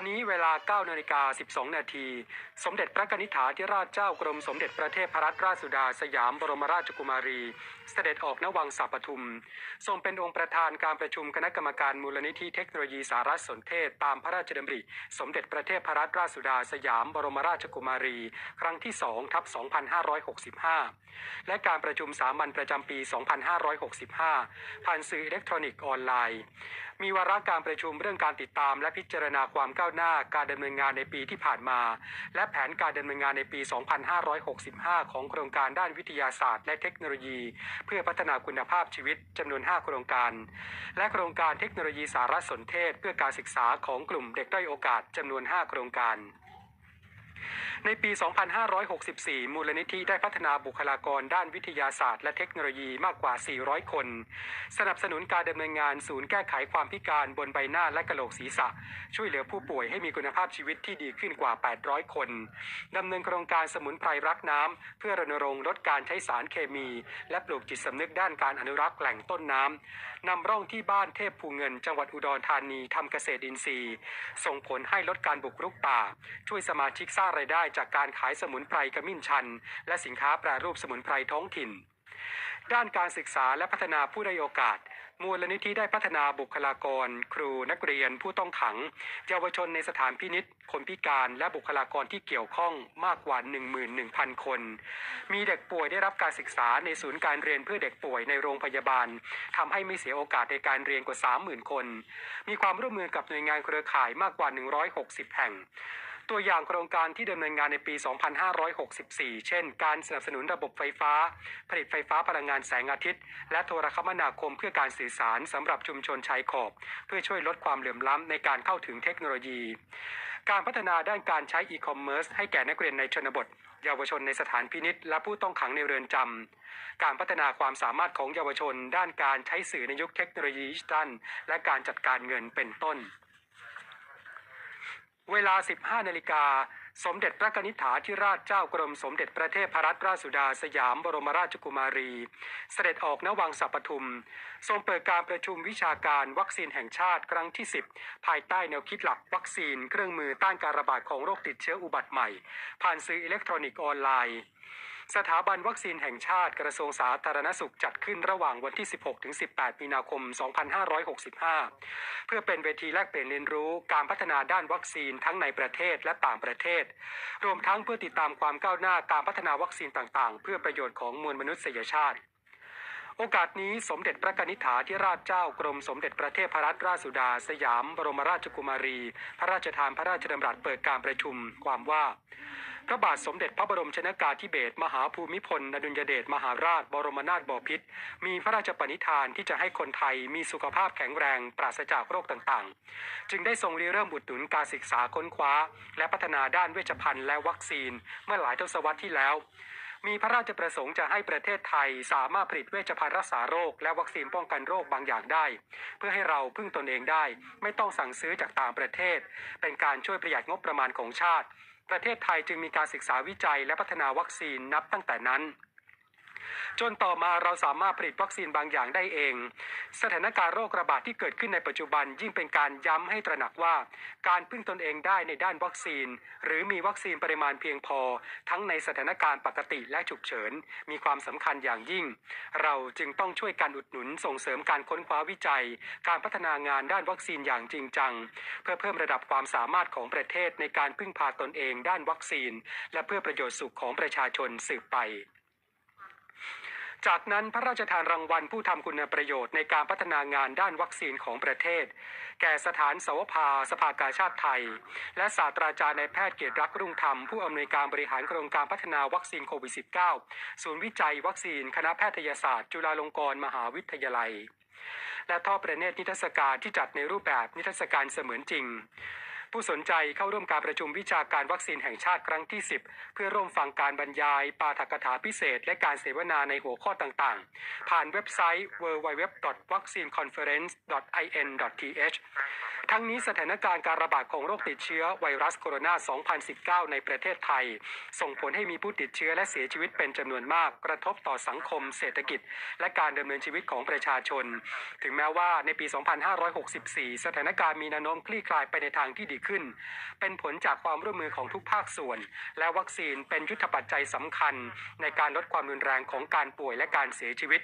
วันนี้เวลา9นาฬิกา12 นาที สมเด็จพระนิษฐาธิราชเจ้ากรมสมเด็จพระเทพรัตนราชสุดาสยามบรมราชกุมารี เสด็จออกณวังสัปทุม ทรงเป็นองค์ประธานการประชุมคณะกรรมการมูลนิธิเทคโนโลยีสารสนเทศ ตามพระราชดำริ สมเด็จพระเทพรัตนราชสุดาสยามบรมราชกุมารี ครั้งที่2ทับ2565 และการประชุมสามัญประจำปี 2565 ผ่านสื่ออิเล็กทรอนิกส์ออนไลน์ มีวาระการประชุมเรื่องการติดตาม และพิจารณาความก้าวหน้าการดำเนินงานในปีที่ผ่านมา และแผนการดำเนินงานในปี 2565 ของโครงการด้านวิทยาศาสตร์และเทคโนโลยีเพื่อพัฒนาคุณภาพชีวิตจำนวน 5 โครงการ และโครงการเทคโนโลยีสารสนเทศ เพื่อการศึกษาของกลุ่มเด็กด้อยโอกาสจำนวน 5 โครงการ ในปี 2564 มูลนิธิได้พัฒนาบุคลากรด้านวิทยาศาสตร์และเทคโนโลยีมากกว่า 400 คน สนับสนุนการดำเนินงานศูนย์แก้ไขความพิการบนใบหน้าและกระโหลกศีรษะ ช่วยเหลือผู้ป่วยให้มีคุณภาพชีวิตที่ดีขึ้นกว่า 800 คนดำเนินโครงการสมุนไพรรักน้ำเพื่อรณรงค์ลดการใช้สารเคมี และปลูกจิตสำนึกด้านการอนุรักษ์แหล่งต้นน้ำนำร่องที่บ้านเทพภูเงิน จังหวัดอุดรธานีทำเกษตรอินทรีย์ ส่งผลให้ลดการบุกรุกป่า ช่วยสมาชิกสร้างรายได้จากการขายสมุนไพรขมิ้นชัน และสินค้าแปรรูปสมุนไพรท้องถิ่น ด้านการศึกษาและพัฒนาผู้ได้โอกาสมูลนิธิได้พัฒนาบุคลากร ครูนักเรียน ผู้ต้องขัง เยาวชนในสถานพินิษคนพิการและบุคลากรที่เกี่ยวข้องมากกว่า 11,000 คน มีเด็กป่วยได้รับการศึกษาในศูนย์การเรียนเพื่อเด็กป่วยในโรงพยาบาลทำให้ไม่เสียโอกาสในการเรียนกว่า 30,000 คน มีความร่วมมือกับหน่วยงานเครือข่ายมากกว่า 160 แห่ง ตัวอย่างโครงการที่ดำเนินงานในปี 2564 เช่น การสนับสนุนระบบไฟฟ้า ผลิตไฟฟ้าพลังงานแสงอาทิตย์ และโทรคมนาคมเพื่อการสื่อสารสำหรับชุมชนชายขอบ เพื่อช่วยลดความเหลื่อมล้ำในการเข้าถึงเทคโนโลยี การพัฒนาด้านการใช้อีคอมเมิร์ซให้แก่นักเรียนในชนบท เยาวชนในสถานพินิษและผู้ต้องขังในเรือนจำการพัฒนาความสามารถของเยาวชน ด้านการใช้สื่อในยุคเทคโนโลยีดิจิทัลและการจัดการเงินเป็นต้น เวลา 15 นาฬิกา สมเด็จพระนิษฐาธิราชเจ้ากรมสมเด็จพระเทพรัตนราชสุดาสยามบรมราชกุมารี เสด็จออกณวังสัปทุม ทรงเปิดการประชุมวิชาการวัคซีนแห่งชาติครั้งที่ 10 ภายใต้แนวคิดหลักวัคซีน เครื่องมือต้านการระบาดของโรคติดเชื้ออุบัติใหม่ ผ่านสื่ออิเล็กทรอนิกส์ออนไลน์ สถาบันวัคซีนแห่งชาติกระทรวงสาธารณสุขจัดขึ้นระหว่างวันที่ 16-18 มีนาคม 2565 เพื่อเป็นเวทีแลกเปลี่ยนเรียนรู้การพัฒนาด้านวัคซีนทั้งในประเทศและต่างประเทศ รวมทั้งเพื่อติดตามความก้าวหน้าการพัฒนาวัคซีนต่างๆ เพื่อประโยชน์ของมวลมนุษยชาติโอกาสนี้สมเด็จพระนิษฐาธิราชเจ้ากรมสมเด็จพระเทพรัตนราชสุดา สยาม บรมราชกุมารี พระราชทานพระราชดำรัสเปิดการประชุมความว่า พระบาทสมเด็จพระบรมชนากาธิเบศรมหาภูมิพลอดุลยเดชมหาราช บรมนาถบพิตรมีพระราชปณิธานที่จะให้คนไทยมีสุขภาพแข็งแรงปราศจากโรคต่างๆ จึงได้ทรงริเริ่มอุดหนุนการศึกษาค้นคว้า และพัฒนาด้านเวชภัณฑ์และวัคซีนเมื่อหลายทศวรรษที่แล้วมีพระราชประสงค์จะให้ประเทศไทยสามารถผลิตเวชภัณฑ์รักษาโรค และวัคซีนป้องกันโรคบางอย่างได้ เพื่อให้เราพึ่งตนเองได้ ไม่ต้องสั่งซื้อจากต่างประเทศ เป็นการช่วยประหยัดงบประมาณของชาติ ประเทศไทยจึงมีการศึกษาวิจัยและพัฒนาวัคซีนนับตั้งแต่นั้น จนต่อมาเราสามารถผลิตวัคซีนบางอย่างได้เอง สถานการณ์โรคระบาดที่เกิดขึ้นในปัจจุบันยิ่งเป็นการย้ำให้ตระหนักว่า การพึ่งตนเองได้ในด้านวัคซีน หรือมีวัคซีนปริมาณเพียงพอ ทั้งในสถานการณ์ปกติและฉุกเฉิน มีความสำคัญอย่างยิ่ง เราจึงต้องช่วยกันอุดหนุนส่งเสริมการค้นคว้าวิจัย การพัฒนางานด้านวัคซีนอย่างจริงจัง เพื่อเพิ่มระดับความสามารถของประเทศในการพึ่งพาตนเองด้านวัคซีน และเพื่อประโยชน์สุขของประชาชนสืบไป จากนั้นพระราชทานรางวัลผู้ทำคุณประโยชน์ในการพัฒนางานด้านวัคซีนของประเทศ แก่สถานสวภาสภากาชาติไทย และศาสตราจารย์นายแพทย์เกียรติรักรุ่งธรรม ผู้อำนวยการบริหารโครงการพัฒนาวัคซีนโควิด -19 ศูนย์วิจัยวัคซีน คณะแพทยศาสตร์ จุฬาลงกรณ์มหาวิทยาลัย และทอดประเนตรนิทรรศการที่จัดในรูปแบบนิทรรศการเสมือนจริง ผู้สนใจเข้าร่วมการประชุมวิชาการวัคซีนแห่งชาติครั้งที่ 10 เพื่อร่วมฟังการบรรยายปาฐกถาพิเศษ และการเสวนาในหัวข้อต่างๆ ผ่านเว็บไซต์ www.vaccineconference.in.th ทั้งนี้สถานการณ์การระบาดของโรคติดเชื้อไวรัสโคโรนา 2019 ในประเทศไทย ส่งผลให้มีผู้ติดเชื้อและเสียชีวิตเป็นจำนวนมาก กระทบต่อสังคม เศรษฐกิจ และการดำเนินชีวิตของประชาชน ถึงแม้ว่าในปี 2564 สถานการณ์มีแนวโน้มคลี่คลายไปในทางที่ดีขึ้น เป็นผลจากความร่วมมือของทุกภาคส่วน และวัคซีนเป็นยุทธปัจจัยสำคัญ ในการลดความรุนแรงของการป่วยและการเสียชีวิต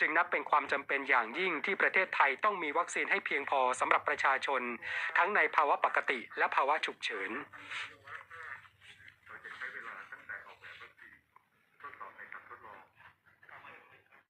จึงนับเป็นความจำเป็นอย่างยิ่งที่ประเทศไทยต้องมีวัคซีนให้เพียงพอสำหรับประชาชน ทั้งในภาวะปกติและภาวะฉุกเฉิน